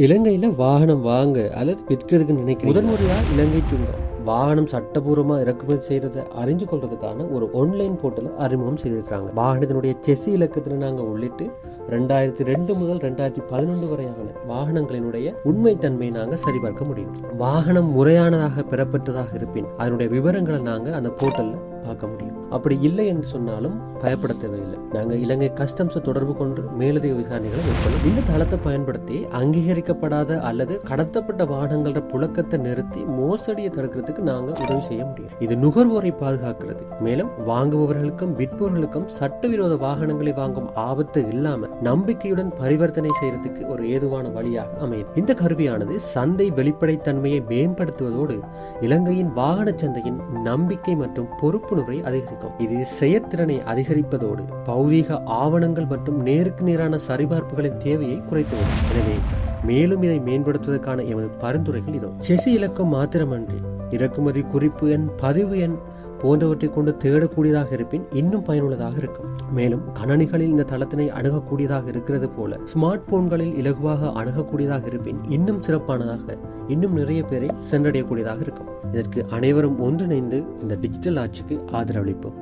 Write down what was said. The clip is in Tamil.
இலங்கையில வாகனம் வாங்க அல்லது விற்கிறதுக்கு நினைக்கிறீங்க? முதன்முறையா இலங்கை சுங்கம் வாகனம் சட்டபூர்வமா இறக்குமதி செய்யறதை அறிஞ்சு கொள்றதுக்கான ஒரு ஆன்லைன் போர்ட்டலை அறிமுகம் செய்திருக்காங்க வாகனத்தினுடைய செஸ்ஸி இலக்கத்துல நாங்க உள்ளிட்டு ரெண்டாயிரத்தி ரெண்டு முதல் ரெண்டாயிரத்தி பதினொன்று வரையான வாகனங்களினுடைய உண்மைத்தன்மையை நாங்க சரிபார்க்க முடியும். வாகனம் முறையானதாக பெறப்பட்டதாக இருப்பின் அதனுடைய விவரங்களை நாங்க அந்த போர்ட்டல்ல பார்க்க முடியும். அப்படி இல்லை என்று சொன்னாலும் பயப்பட தேவையில்லை. நாங்க இலங்கை கஸ்டம்ஸை தொடர்பு கொண்டு மேலதிக விசாரணைகளை மேற்கொள்ளும். இந்த தளத்தை பயன்படுத்தி அங்கீகரிக்கப்படாத அல்லது கடத்தப்பட்ட வாகனங்களோட புழக்கத்தை நிறுத்தி மோசடியை தடுக்கிறதுக்கு நாங்க உதவி செய்ய முடியும். இது நுகர்வோரை பாதுகாக்கிறது. மேலும் வாங்குபவர்களுக்கும் விற்பவர்களுக்கும் சட்டவிரோத வாகனங்களை வாங்கும் ஆபத்து இல்லாம நம்பிக்கையுடன் பரிவர்த்தனை செய்யறதுக்கு ஒரு ஏதுவான வழியாக அமையும். இந்த கருவியானது சந்தை வெளிப்படைத்தன்மையை மேம்படுத்துவதோடு இலங்கையின் வாகன சந்தையின் நம்பிக்கை மற்றும் பொறுப்பு விழிப்புணர்வை அதிகரிக்கும். இது செயற்திறனை அதிகரிப்பதோடு பௌதீக ஆவணங்கள் மற்றும் நேருக்கு நேரான சரிபார்ப்புகளின் தேவையை குறைத்துவிடும் எனவே மேலும் இதை மேம்படுத்துவதற்கான எமது பரிந்துரைகள் இதோ. செசி இலக்கம் மாத்திரமன்றி இறக்குமதி குறிப்பு எண் பதிவு எண் போன்றவற்றை கொண்டு தேடக்கூடியதாக இருப்பின் இன்னும் பயனுள்ளதாக இருக்கும். மேலும் கணனிகளில் இந்த தளத்தினை அணுகக்கூடியதாக இருக்கிறது போல ஸ்மார்ட் போன்களில் இலகுவாக அணுகக்கூடியதாக இருப்பின் இன்னும் சிறப்பானதாக இன்னும் நிறைய பேரை சென்றடையக்கூடியதாக இருக்கும். இதற்கு அனைவரும் ஒன்றிணைந்து இந்த டிஜிட்டல் ஆட்சிக்கு ஆதரவளிப்போம்.